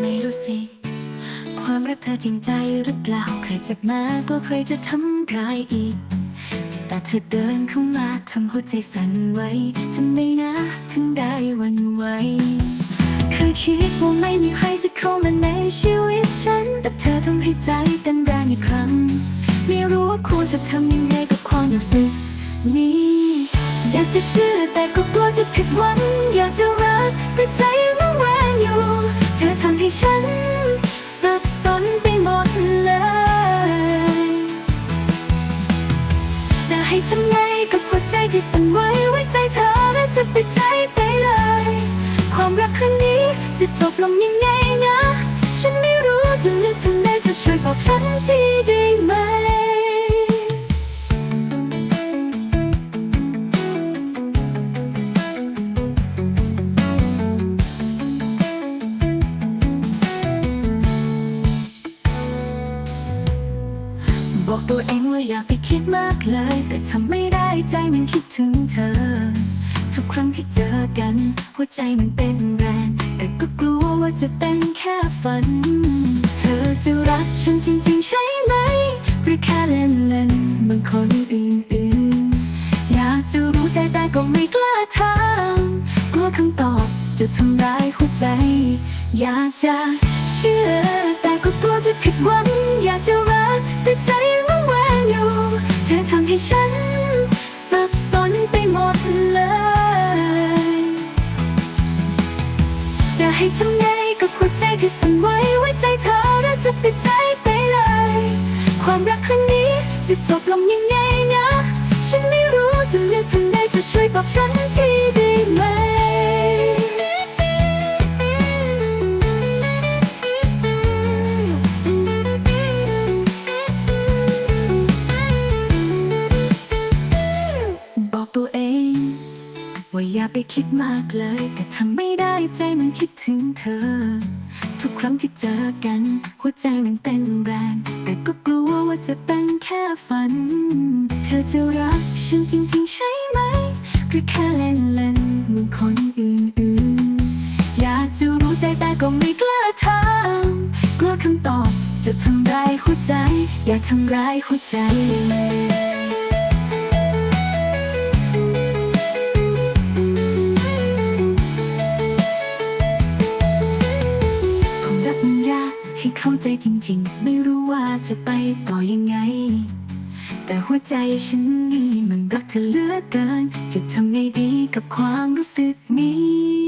ไม่รู้สิ ความรักเธอจริงใจหรือเปล่าใครจ็บมากกว่าใครจะทำร้ายอีก แต่เธอเดินเข้ามาทำหัวใจสั่นไหวทำไมนะถึงได้วันไหวเคยคิดว่าไม่มีใครจะเข้ามาในชีวิตฉัน แต่เธอทำให้ใจเต้นแรงอีกครั้ง ไม่รู้ว่าควรจะทำยังไงกับความรู้สึกนี้อยากจะเชื่อแต่ก็กลัวจะผิดหวังอยากจะรักแต่ใจ ที่สั่นไหวไว้ใจเธอและจะปิดใจไปเลย ความรักครั้งนี้จะจบลงยังไงนะ ฉันไม่รู้จะเลือกทางไหนจะช่วยบอกฉันทีได้ไหม บอกตัวเองว่าอย่าไปคิดมากเลย แต่ทำไม่ได้ใจมันคิดถึงเธอ ทุกครั้งที่เจอกัน หัวใจมันเต้นแรง แต่ก็กลัวว่าจะเป็นแค่ฝัน เธอจะรักฉันจริงๆใช่ไหมหรือแค่เล่นเล่นมือนคนอื่นๆอยากจะรู้ใจแต่ก็ไม่กล้าถามกลัวคำตอบจะทำร้ายหัวใจ อยากจะเชื่อ กลัวจะผิดหวังอยากจะรักแต่ใจยังระแวงอยู่ เธอทำให้ฉันสับสนไปหมดเลย จะให้ทำไงกับหัวใจที่สั่นไหวไว้ใจเธอและจะปิดใจไปเลย ความรักครั้งนี้จะจบลงยังไงนะ ฉันไม่รู้จะเลือกทางใดจะช่วยบอกฉันทีด้ ว่าอย่าไปคิดมากเลย แต่ทำไม่ได้ใจมันคิดถึงเธอ ทุกครั้งที่เจอกัน หัวใจมันเต้นแรง แต่ก็กลัวว่าจะเป็นแค่ฝัน เธอจะรักฉันจริงๆใช่ไหมหรือแค่เล่นเล่นเหมือนคนอื่นๆ อยากจะรู้ใจแต่ก็ไม่กล้าถามกลัวคำตอบจะทำร้ายหัวใจ อยากทำร้ายหัวใจ จริงๆ ไม่รู้ว่าจะไปต่อยังไง แต่หัวใจฉันนี่มันรักเธอเหลือเกิน จะทำไงดีกับความรู้สึกนี้